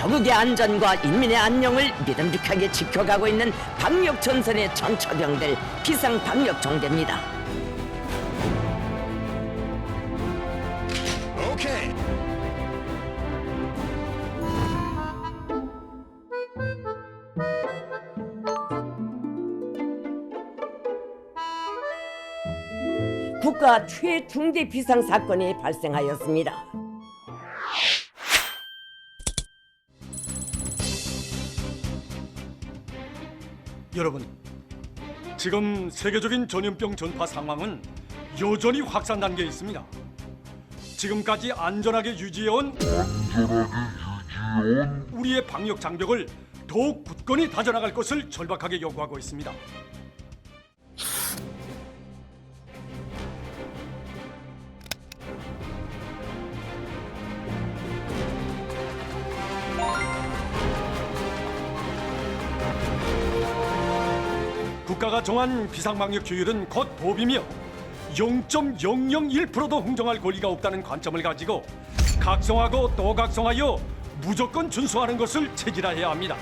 조국의 안전과 인민의 안녕을 믿음직하게 지켜가고 있는 방역 전선의 전처병들 비상 방역 종대입니다. 오케이. 국가 최중대 비상 사건이 발생하였습니다. 여러분, 지금 세계적인 전염병 전파 상황은 여전히 확산 단계에 있습니다. 지금까지 안전하게 유지해온 우리의 방역 장벽을 더욱 굳건히 다져나갈 것을 절박하게 요구하고 있습니다. 국가가 정한 비상방역 규율은 곧 법이며 0.001%도 흥정할 권리가 없다는 관점을 가지고 각성하고 또 각성하여 무조건 준수하는 것을 체질화해야 합니다.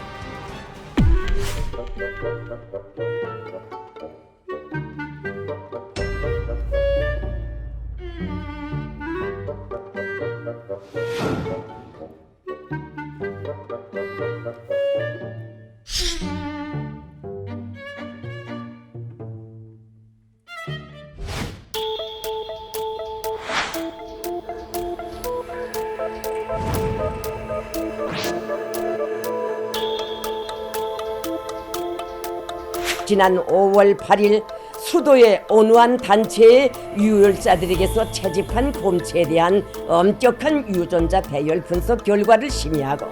지난 5월 8일 수도의 온화한 단체의 유혈자들에게서 채집한 곰체에 대한 엄격한 유전자 배열 분석 결과를 심의하고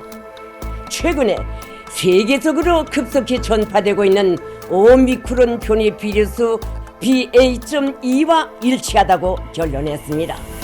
최근에 세계적으로 급속히 전파되고 있는 오미크론 변이 비루스 BA.2와 일치하다고 결론했습니다.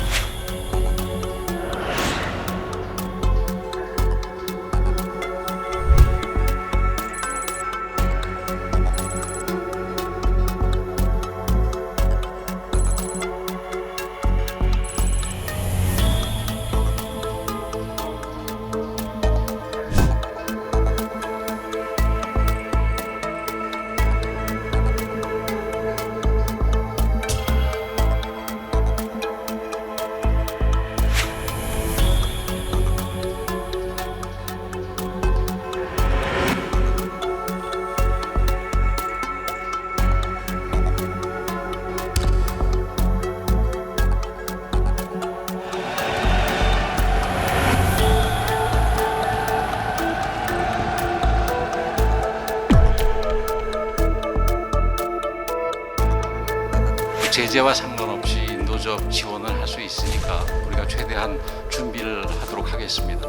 제재와 상관없이 인도적 지원을 할 수 있으니까 우리가 최대한 준비를 하도록 하겠습니다.